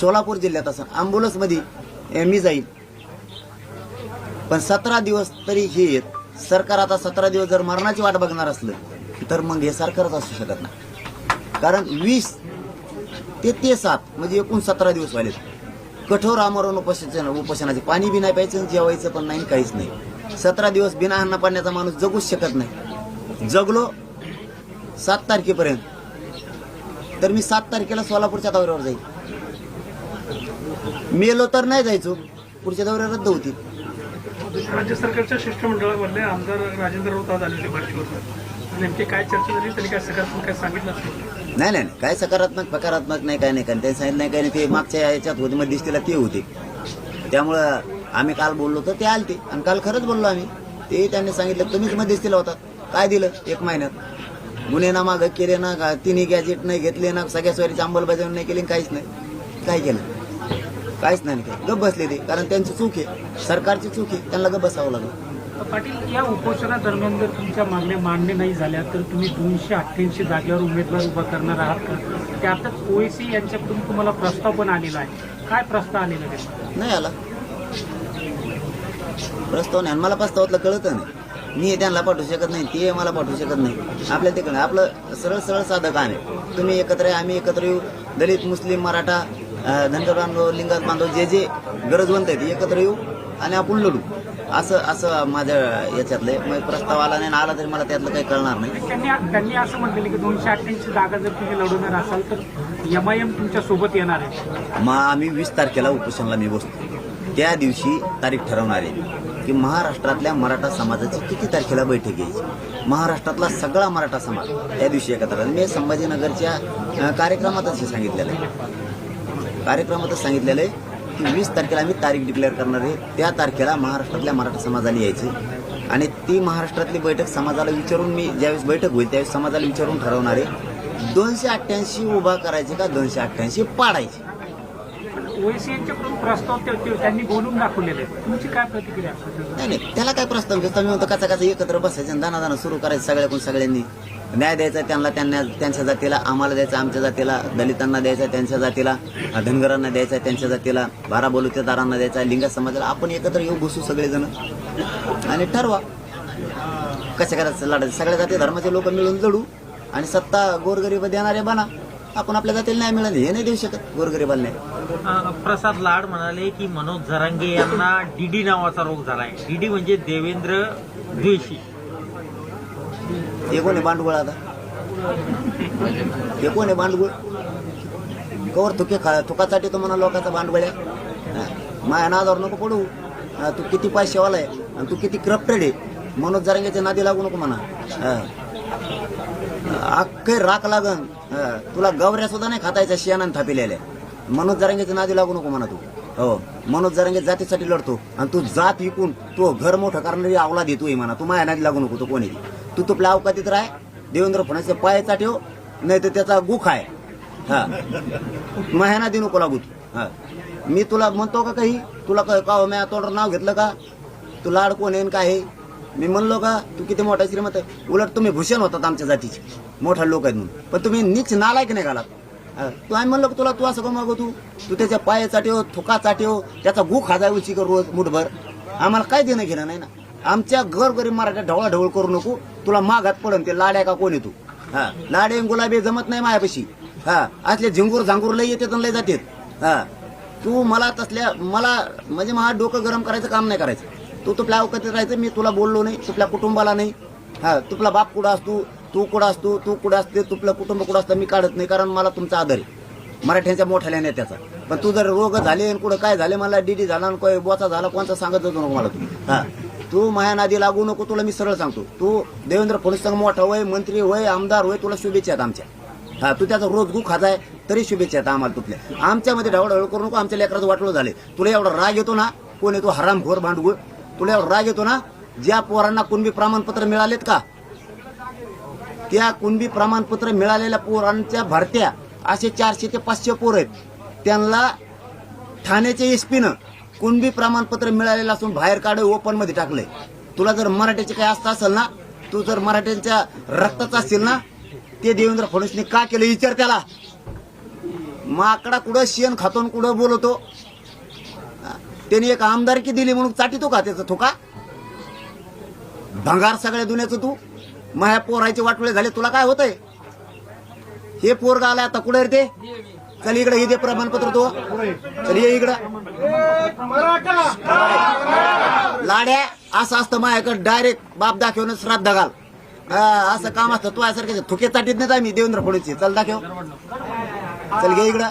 सोलापूर जिल्ह्यात असं. ॲम्ब्युलन्समध्ये मी जाईल. पण सतरा दिवस तरी हे येत. सरकार आता सतरा दिवस जर मरणाची वाट बघणार असलं तर मग हे सरकारच असू शकत नाही. कारण वीस ते ते सात म्हणजे एकूण सतरा दिवस व्हायले कठोर आमरण उपोषण उपोषणाचे पाणी बी नाही प्यायचं जेवायचं पण नाही काहीच नाही. सतरा दिवस बिना अन्न पाण्याचा माणूस जगूच शकत नाही. जगलो सात तारखेपर्यंत. तर मी सात तारखेला सोलापूरच्या दौऱ्यावर जाईल. मेलो तर नाही जायचो. पुढच्या दौऱ्या रद्द होतील. राज्य सरकारच्या शिष्टमंडळामधले आमदार राजेंद्र राऊत आज आलेले बार्शीवर नेमकी काय चर्चा झाली? त्यांनी काय सकारात्मक काय सांगितलं असेल? नाही नाही काय सकारात्मक सकारात्मक नाही काय नाही. काय ते सांगितलं नाही काय नाही. ते मागच्या याच्यात होते मध्यस्थीला ते होते. त्यामुळं आम्ही काल बोललो तर ते आलते. आणि काल खरंच बोललो आम्ही. ते त्यांनी सांगितलं तुम्हीच मध्यस्थीला होतात काय दिलं? एक महिन्यात. गुन्हे ना मागं केले ना का? तिन्ही गॅजेट नाही घेतले ना सगळ्या स्वारीची अंमलबजावणी नाही केली काहीच नाही. काय केलं? काहीच नाही केलं गप बसले ते. कारण त्यांची चूक आहे. सरकारची चूक आहे. त्यांना गप बसावं लागलं. पाटील या उपोषणादरम्यान जर तुमच्या मागण्या मान्य नाही झाल्या तर तुम्ही दोनशे अठ्ठ्याऐंशी जागेवर उमेदवार उभा करणार आहात का? त्यातच ओएसी यांच्याकडून तुम्हाला प्रस्ताव पण आलेला आहे. काय प्रस्ताव आलेला आहे नाही आला. प्रस्ताव नाही. आणि मला प्रस्तावातलं कळत नाही. मी त्यांना पाठवू शकत नाही. ते मला पाठवू शकत नाही. आपल्या तिकडे. आपलं सरळ सरळ साधं काम आहे. तुम्ही एकत्र आम्ही एकत्र येऊ. दलित मुस्लिम मराठा धनगर बांधव लिंगात बांधव जे जे गरजवंत आहेत एकत्र येऊ आणि आपण लढू. असं असं माझ्या याच्यातलं आहे. मग प्रस्ताव आला नाही आला तरी मला त्यातलं काही कळणार नाही. त्यांनी त्यांनी असं म्हटलेलं की दोनशे अठ्ठ्याऐंशी जागा जर तुम्ही लढवणार असाल तर एम आय एम तुमच्यासोबत येणार आहे. मग आम्ही वीस तारखेला उपोषणला मी बसतो. त्या दिवशी तारीख ठरवणार आहे की महाराष्ट्रातल्या मराठा समाजाची किती तारखेला बैठक घ्यायची? महाराष्ट्रातला सगळा मराठा समाज त्या दिवशी एकत्र. मी संभाजीनगरच्या कार्यक्रमातच हे सांगितलेलं आहे. कार्यक्रमातच सांगितलेलं आहे की वीस तारखेला आम्ही तारीख डिक्लेअर करणार आहे. त्या तारखेला महाराष्ट्रातल्या मराठा समाजाला यायचं आणि ती महाराष्ट्रातली बैठक समाजाला विचारून मी ज्यावेळेस बैठक होईल त्यावेळेस समाजाला विचारून ठरवणार आहे. दोनशे अठ्ठ्याऐंशी उभा करायचे का दोनशे अठ्ठ्याऐंशी पाडायचे? ओएसी यांच्याकडून प्रस्ताव ते- ते- त्यांनी बोलून दाखवलेले आहेत. तुमची काय प्रतिक्रिया? असेल नाही नाही त्याला काय प्रस्ताव? घेतो मी म्हणतो कचा कचा एकत्र बसायचं दाना दाना सुरू करायचं सगळ्याकडून सगळ्यांनी. न्याय द्यायचा त्यांना त्यांना त्यांच्या जातीला आम्हाला द्यायचा आमच्या जातीला दलितांना द्यायचा त्यांच्या जातीला धनगरांना द्यायचा त्यांच्या जातीला बारा बोलुतेदारांना द्यायचा लिंगा समाजाला. आपण एकत्र येऊ बसू सगळेजण. आणि ठरवा. कशा करायचं लढायचं सगळ्या जाती धर्माचे लोक मिळून लढू आणि सत्ता गोरगरीब देणारे बना. आपण आपल्या जातीला नाही मिळाले हे नाही देऊ शकत गोरगरीबाला नाही प्रसाद लाड म्हणाले की मनोज झरांगे यांना डीडी नावाचा रोग झालाय. डीडी म्हणजे देवेंद्र द्वेषी हे कोण आहे भांडवळ आता? हे कोण आहे भांडवळ? कवर तुके खा थुकासाठी तो म्हणा लोकांचा बांडगुळ आहे. माझ्या नादावर नको पडू. तू किती पैसेवाला आहे आणि तू किती क्रप्टेड आहे. मनोज जरांगेच्या नादी लागू नको म्हणा. अख्खे राख लागन. तुला गवऱ्या सुद्धा नाही खातायच्या शियानान थापिलेल्या. मनोज जरांगेच्या नादी लागू नको म्हणा तू. हो. मनोज जरांगे जातीसाठी लढतो. आणि तू जात विकून तू घर मोठं करणारी आवला देतोय म्हणा. तू माझ्या नादी लागू नको तू कोणी तू तुपल्या अवकातीत राह? देवेंद्र फडणवीसच्या पायाचा ठेव नाही तर त्याचा गुख आहे. हा. महिना नादी नको लागू तू हा. मी तुला म्हणतो का काही? तुला का म्या मी तोंडावर नाव घेतलं का? तू लाड कोण आहे काय आहे? मी म्हणलो का तू किती मोठा श्रीमंत आहे? उलट तुम्ही भूषण होतात आमच्या जातीचे. मोठा लोक आहेत म्हणून. पण तुम्ही नीच नालायक नाही घालात. तू आम्ही म्हणलो तुला तू असं का तू? तू त्याच्या पायाचा ठेव थुका चाटेव त्याचा गु खाजा उची कर रोज मुठभर. आम्हाला काय देणं घेणं नाही ना? आमच्या घर गरीब मराठा ढवळाढवळ करू नको. तुला मागात पडन ते लाड्या का कोण तू? हा. लाडे आणि गुलाबी जमत नाही मायापाशी. हा. असले झिंगूर झांगूर लय येते लय जाते हा. तू मला तसल्या मला म्हणजे मला डोकं गरम करायचं काम नाही करायचं. तू तुपल्या अवकातीत राहायचं मी तुला बोललो नाही तुपल्या कुटुंबाला नाही. हा. तुपला बाप कुठं असतो? तू कुठं असतो? तू कुठं असते? तुपलं कुटुंब कुठं असतं? मी काढत नाही कारण मला तुमचा आदर आहे. मराठ्यांच्या मोठ्याल्या नेत्याचा पण तू जर रोग झाले आणि कुठं काय झाले मला डीडी झाला आणि बोचा झाला कोणता सांगत होतो नको मला तू? हा. तू माया नादी लागू नको तुला मी सरळ सांगतो. तू देवेंद्र फडणवीस मोठा होय मंत्री होय आमदार होय तुला शुभेच्छा आहेत आमच्या. हा तू त्याचा रोज गु खाताय तरी शुभेच्छा आहेत आम्हाला तुटल्या. आमच्यामध्ये ढवळढवळ करू नको आमच्या लेकराचं वाटलं झाले. तुला एवढा राग येतो ना कोण येतो हरामखोर भांडगुळ. तुला एवढा राग येतो ना ज्या पोरांना कुणबी प्रमाणपत्र मिळालेत का? त्या कुणबी प्रमाणपत्र मिळालेल्या पोरांच्या भरत्या असे चारशे ते पाचशे पोर आहेत. त्यांना ठाण्याच्या एसपीनं कुणबी प्रमाणपत्र मिळालेलं असून बाहेर काढे ओपनमध्ये टाकलंय. तुला जर मराठ्याचे काही आस्था असेल ना तू जर मराठ्यांच्या रक्ताचा असेल ना ते देवेंद्र फडणवीसने का केलं? विचार त्याला. माकडा कुठं शेण खातून कुठं बोलवतो त्याने एक आमदारकी दिली म्हणून चाटितो का त्याचा थोका? भंगार सगळ्या दुनियाचं तू? माया पोरायचे वाटोळे झाले तुला काय होतंय? हे पोरगा आलाय आता कुठे रे ते? चल इकडे हे दे प्रमाणपत्र तो. चल ये इकडं. लाड्या असं असतं माझ्याकडे. डायरेक्ट बाप दाखवून श्राद्ध घाल. हा, असं काम असतं तू सारखे थुके चाटीत नाही आम्ही देवेंद्र फडणवीस चल दाखव. चल घे इकडं.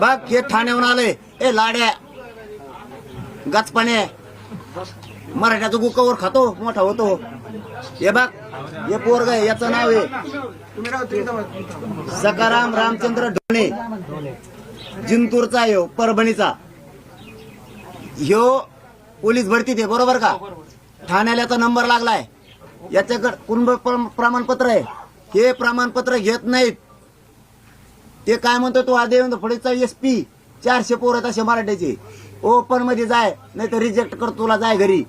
बघ हे ठाण्याहून आलंय. ए लाड्या. गचपाने मराठ्याचं गुकावर खातो मोठा होतो. हे बघ हे पोरग आहे याचं नाव आहे सकाराम रामचंद्र ढोणे. जिंतूरचा यो हो, परभणीचा. ह्यो पोलीस भरतीत आहे बरोबर का? ठाण्याला याचा नंबर लागलाय. याच्याकडे कुंभ प्रमाणपत्र आहे. हे प्रमाणपत्र घेत नाहीत. ते काय म्हणतो तो हा देवेंद्र फडणवीसचा एस पी चारशे पोर आहेत असे मराठ्याचे ओपनमध्ये जाय नाही तर रिजेक्ट कर तुला जाय घरी.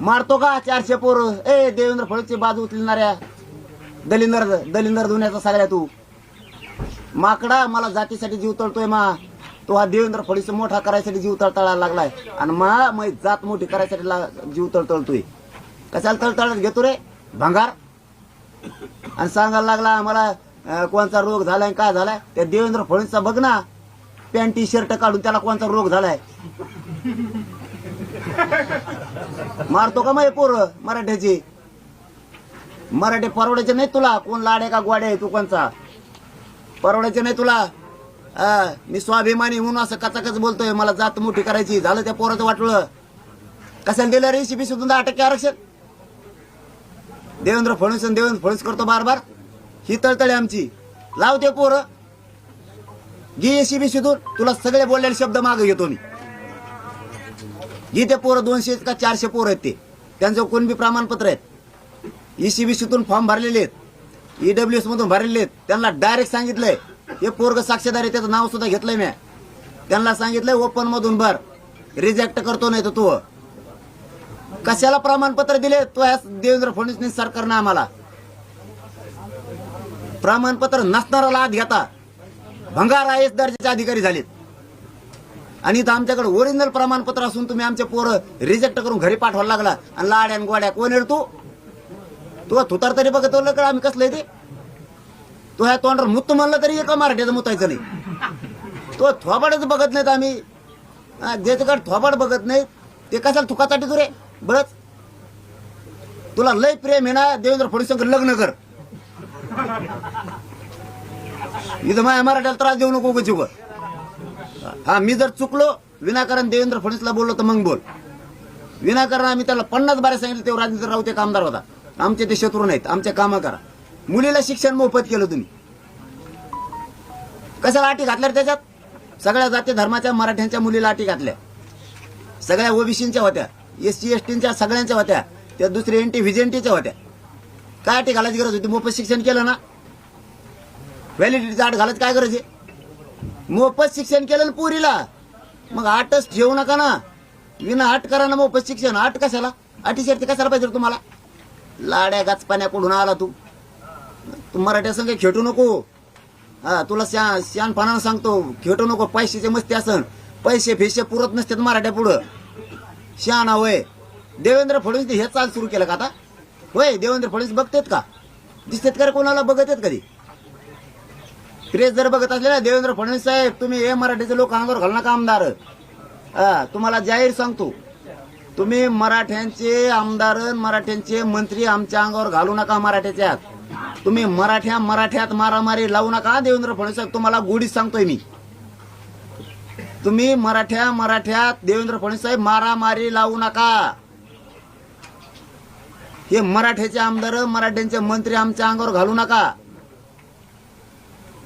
मारतो का चारशे पोरं? ए देवेंद्र फडणवीसची बाजू उचलणाऱ्या दलिंदर दलिंदर धुण्याचा सगळ्या तू. माकडा मला जातीसाठी जीव तळतोय मा. तो हा देवेंद्र फडणवीस मोठा करायसाठी जीव तळतळायला लागलाय. आणि मा मै जात मोठी करायसाठी जीव तळतळतोय. कशाला तळतळत घेतो रे? भंगार. आणि सांगायला लागला मला कोणचा रोग झालाय काय झालाय? त्या देवेंद्र फळींचा बघ ना. पॅन्ट टी शर्ट काढून त्याला कोणता रोग झालाय? मारतो का मग पोर मराठ्याची? मराठी परवडायचे नाही तुला. कोण लाडे का गोडे आहे? तू कोणचा? परवडायचे नाही तुला. हा, मी स्वाभिमानी म्हणून असं कचाकच बोलतोय. मला जात मोठी करायची. झालं त्या पोराचं वाटलं कशाला दिलं रे शिबी सुद्धा दहा टक्के आरक्षण? देवेंद्र फडणवीस आणि देवेंद्र फडणवीस करतो बार बार ही तळतळी आमची. लावते पोरं. घे शिबी शिदून तुला सगळे बोललेले शब्द मागे घेतो मी. जिथे पोरं दोनशे का चारशे पोरं आहेत ते? त्यांचं कोण बी प्रमाणपत्र आहेत? ई सी बी सीतून फॉर्म भरलेले आहेत. ई डब्ल्यू एसमधून भरलेले आहेत. त्यांना डायरेक्ट सांगितलंय. हे पोरग साक्षीदार आहे त्याचं नाव सुद्धा घेतलंय मी त्यांना सांगितलंय ओपनमधून भर. रिजेक्ट करतो नाही तर तू. कशाला प्रमाणपत्र दिले? तो ह्या देवेंद्र फडणवीस सरकारनं आम्हाला. प्रमाणपत्र नसणारा आत घेता. भंगार आय एस दर्जाचे अधिकारी झालेत. आणि इथं आमच्याकडे ओरिजिनल प्रमाणपत्र असून तुम्ही आमचे पोरं रिजेक्ट करून घरी पाठवायला लागला. आणि लाड्या गोड्या कोण येतो तू? थुतार तरी बघत का आम्ही कसलं ते? तो ह्या तोंडावर मुत्त म्हणलं तरी एका मराठ्याचं मुतायचं नाही. तो थोबाडच बघत नाहीत आम्ही. ज्याचं ज्याच्याकडे थोबाड बघत नाहीत ते कशाला थुकासाठी तू रे बळच तुला लय प्रेम आहे ना देवेंद्र फडणवीस लग्न कर. इथं माझ्या मराठ्याला त्रास देऊ नको उगाच हा मी जर चुकलो विनाकारण देवेंद्र फडणवीसला बोललो तर मग बोल. विनाकारण आम्ही त्याला पन्नास बारे सांगितलं तेव्हा राजेंद्र राऊत एक आमदार होता. आमचे ते शत्रू नाहीत आमचे कामं करा. मुलीला शिक्षण मोफत केलं तुम्ही. कशाला अटी घातल्या त्याच्यात? सगळ्या जाती धर्माच्या मराठ्यांच्या मुलीला अटी घातल्या. सगळ्या ओबीसीच्या होत्या एस सी एस टीच्या सगळ्यांच्या होत्या त्या दुसऱ्या एन टी व्हिजेंटीच्या होत्या. काय अटी घालायची गरज होती? मोफत शिक्षण केलं ना. व्हॅलिडिटीचा आठ घालायची काय गरज आहे? मोफत शिक्षण केलं ना पुरीला. मग आटच ठेवू नका ना. विना आट करा ना मोफत शिक्षण. आट कशाला? अटी शर्ती कशाला पाहिजे तुम्हाला? लाड्या गाचपाण्याकडून आला तू. तू मराठ्या संघ खेटू नको. हा तुला श्या श्यानपणानं सांगतो खेटू नको. पैशाचे मस्ती असन. पैसे फेशे पुरत नसतात मराठ्या पुढं. शहाणा होय. देवेंद्र फडणवीस हे चाल सुरू केलं का आता? होय देवेंद्र फडणवीस बघतेत का? दिसतात का कोणाला? बघत आहेत कधी? क्रेज जर बघत असले ना देवेंद्र फडणवीस साहेब तुम्ही हे मराठीचे लोक अंगावर घालणार का आमदार. तुम्हाला जाहीर सांगतो. तुम्ही मराठ्यांचे आमदार मराठ्यांचे मंत्री आमच्या अंगावर घालू नका मराठ्याच्यात तुम्ही मराठ्या मराठ्यात मारामारी लावू नका देवेंद्र फडणवीस साहेब तुम्हाला गोडीच सांगतोय मी. तुम्ही मराठ्या मराठ्यात देवेंद्र फडणवीस साहेब मारामारी लावू नका. हे मराठ्याचे आमदार मराठ्यांचे मंत्री आमच्या अंगावर घालू नका.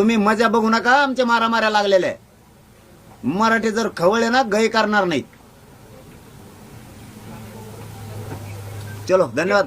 तुम्ही मजा बघू नका आमच्या मारामाऱ्या लागलेल्या आहे. मराठी जर खवळले ना गै करणार नाहीत चलो धन्यवाद